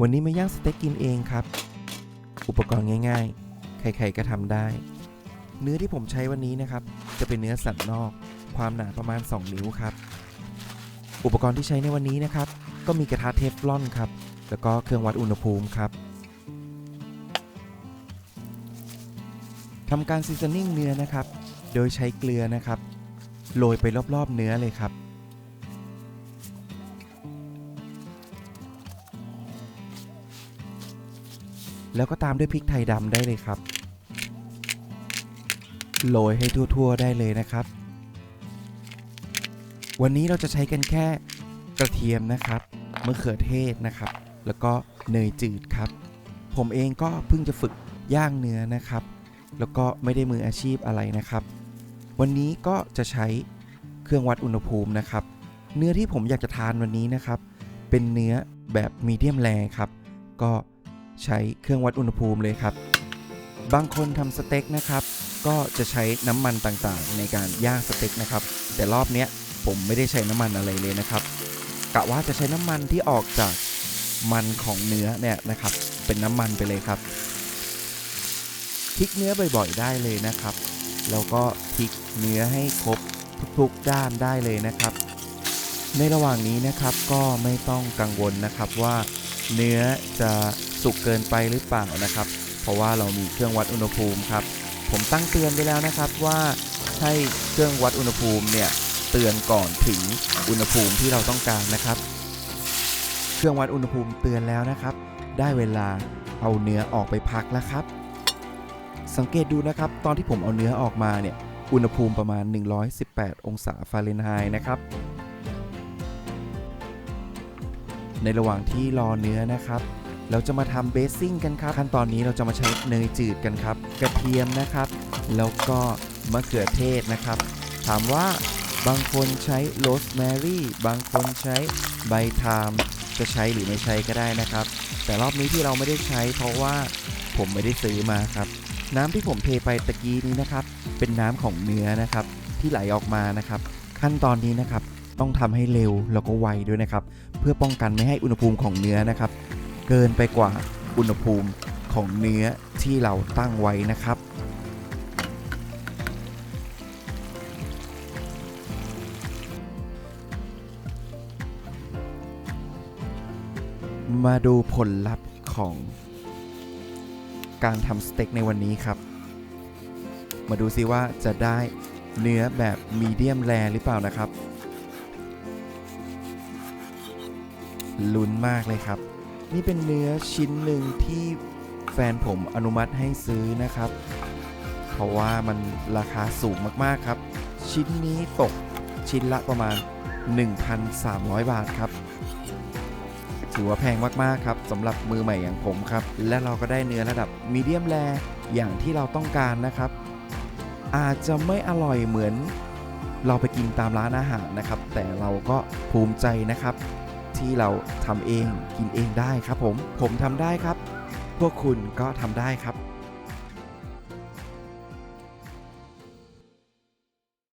วันนี้มาย่างสเต็กกินเองครับ อุปกรณ์ง่ายๆ ใครๆก็ทำได้ เนื้อที่ผมใช้วันนี้นะครับ จะเป็นเนื้อสันนอก ความหนาประมาณ 2 นิ้วครับ อุปกรณ์ที่ใช้ในวันนี้นะครับ ก็มีกระทะเทฟลอนครับ แล้วก็เครื่องวัดอุณหภูมิครับทำการซีซันนิ่งเนื้อนะครับ โดยใช้เกลือนะครับ โรยไปรอบๆเนื้อเลยครับ แล้วก็ตามด้วยพริกไทยดำได้เลยครับ โรยให้ทั่วๆได้เลยนะครับ วันนี้เราจะใช้กันแค่กระเทียมนะครับมะเขือเทศนะครับ แล้วก็เนยจืดครับ ผมเองก็เพิ่งจะฝึกย่างเนื้อนะครับ แล้วก็ไม่ได้มืออาชีพอะไรนะครับ วันนี้ก็จะใช้เครื่องวัดอุณหภูมินะครับ เนื้อที่ผมอยากจะทานวันนี้นะครับ เป็นเนื้อแบบมีเดียมแรครับ ก็ ใช้เครื่องวัดอุณหภูมิเลยครับ บางคนทำสเต็กนะครับ ก็จะใช้น้ำมันต่างๆ ในการย่างสเต็กนะครับ แต่รอบเนี้ยผมไม่ได้ใช้น้ำมันอะไรเลยนะครับกะว่าจะใช้น้ำมันที่ออกจากมันของเนื้อเนี่ยนะครับ เป็นน้ำมันไปเลยครับพลิกเนื้อบ่อยๆ ได้เลยนะครับ แล้วก็พลิกเนื้อให้ครบทุกๆด้านได้เลยนะครับ ในระหว่างนี้นะครับก็ไม่ต้องกังวลนะครับว่าเนื้อจะ สุกเกินไปหรือเปล่านะครับ เพราะว่าเรามีเครื่องวัดอุณหภูมิครับ ผมตั้งเตือนไปแล้วนะครับว่าให้เครื่องวัดอุณหภูมิเนี่ยเตือนก่อนถึงอุณหภูมิที่เราต้องการนะครับ เครื่องวัดอุณหภูมิเตือนแล้วนะครับ ได้เวลาเอาเนื้อออกไปพักแล้วครับ สังเกตดูนะครับ ตอนที่ผมเอาเนื้อออกมาเนี่ยอุณหภูมิประมาณ 118 องศาฟาเรนไฮต์นะครับ ในระหว่างที่รอเนื้อนะครับ เราจะมาทำเบสซิ่งกันครับ ขั้นตอนนี้เราจะมาใช้เนยจืดกันครับ กระเทียมนะครับ แล้วก็มะเขือเทศนะครับ ถามว่าบางคนใช้โรสแมรี่บางคนใช้ใบไทม์จะใช้หรือไม่ใช้ก็ได้นะครับ แต่รอบนี้ที่เราไม่ได้ใช้เพราะว่าผมไม่ได้ซื้อมาครับ น้ำที่ผมเทไปตะกี้นี้นะครับ เป็นน้ำของเนื้อนะครับ ที่ไหลออกมานะครับ ขั้นตอนนี้นะครับ ต้องทำให้เร็วแล้วก็ไวด้วยนะครับ เพื่อป้องกันไม่ให้อุณหภูมิของเนื้อนะครับ เกินไปกว่าอุณหภูมิของเนื้อที่เราตั้งไว้นะครับ มาดูผลลัพธ์ของการทำสเต็กในวันนี้ครับ มาดูซิว่าจะได้เนื้อแบบมีเดียมแรหรือเปล่านะครับ ลุ้นมากเลยครับ นี่เป็นเนื้อชิ้นหนึ่งที่แฟนผมอนุมัติให้ซื้อนะครับ เพราะว่ามันราคาสูงมากๆครับ ชิ้นนี้ตกชิ้นละประมาณ 1,300 บาทครับ ถือว่าแพงมากๆครับสำหรับมือใหม่อย่างผมครับ และเราก็ได้เนื้อระดับมีเดียมแรอย่างที่เราต้องการนะครับ อาจจะไม่อร่อยเหมือนเราไปกินตามร้านอาหารนะครับ แต่เราก็ภูมิใจนะครับ ที่เราทำเองกินเองได้ครับผม ผมทำได้ครับ พวกคุณก็ทำได้ครับ